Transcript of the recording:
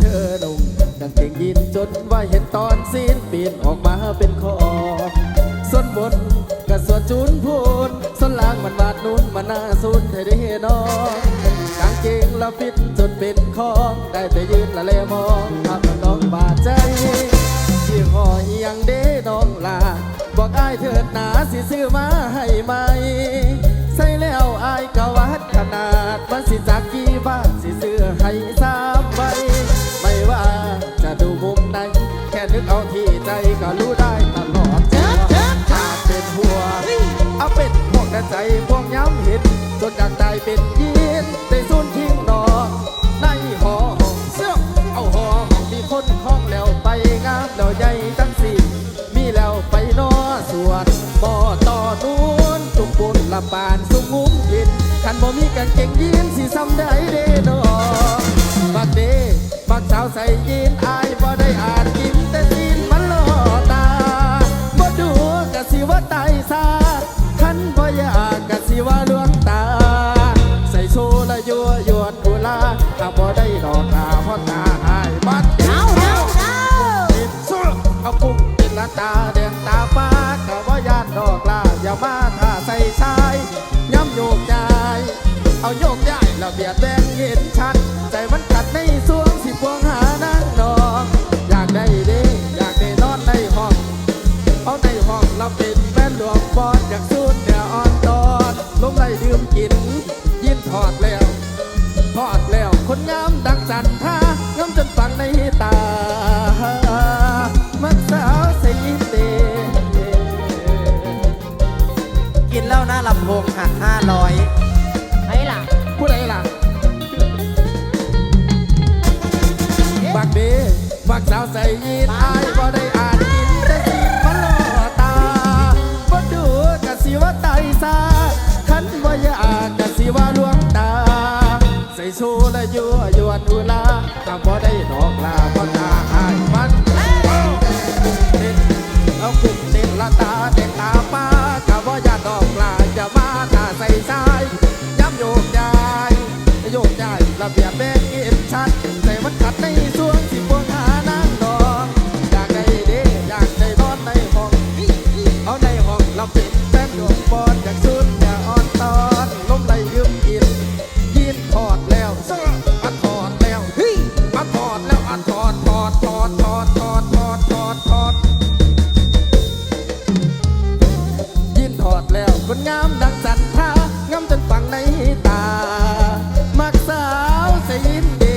เธอลงกางเกงยีนจนว่าเห็นตอนสิ้นปีนออกมาเป็นคอส่วนบนกระส่วนจูนพูนส่วนล่างมันบาดนุ่นมันน่าสุนเธอได้เห็นน้องกางเกงละฟิตจนเป็นคอได้แต่ยืนละเลมองทำน้องบาดใจยี่ห้อยังเด้น้องลาบอกอายเถิดหนาสิซื้อมาให้ไหม ใส่แล้วอายกวัดขนาดมันสิจากกี่บาท กบุญละปานสุงุมยินคันบ่มีกางเกงยีนสิซ้ำได้เด้นอบักเด้บักสาวใส่ยีนอายบ่ได้อ่านกินแต่ซีนมันหล่อตาบ่ดูกะสิว่าตายซาคันบ่อยากกะสิว่าลวงตา ใส่โชว์ละยัวยวนอุลาถ้าบ่ได้ดอกลาเพราะตาอายบัดเอาเอาเอาติดสู้เอาปุ้งติดละตาแดงตา ชายย้ำโยกย้าย เอาโยกย้ายแล้วเบียดแบงเห็นชัด ใจมันกัดในสวงสิพวงหานั่งนอนอยากได้เด้อยากได้นอนในห้อง เอาในห้องเราเป็นแฟนหลวงบอลอยากสูนเนื้ออ่อนตอนลงไหลดื่มกิน ยินถอดแล้ว ทอดแล้วคนงามดังจันท กินแล้วนะลำโพงหักห้าร้อยไปล่ะผู้ใดล่ะบักเบบักสาวใส่ยีนอายบ่ได้อ่านกินแต่สีมันล่อตาบ่ดูกะสิว่าไตซาคันบ่อยากกะสิว่าลวงตา ใส่ชูและยั่วยวนอุลาถ้าบ่ได้ดอกลาบ่ บชัดใส่มันขัดในช่วงสิบวงหานางดองอยากได้เด้อยากได้อนในห้องเอาในห้องเราเป็นแดปอนอยากซุนอย่าอ่อนตอนลมไหลยืมกินยินถอดแล้วอัดถอดแล้วฮิอัดถอดแล้วอัดถอดถอดถอดถอดถอดถอดยินถอดแล้วคนงามดังสัน seveyim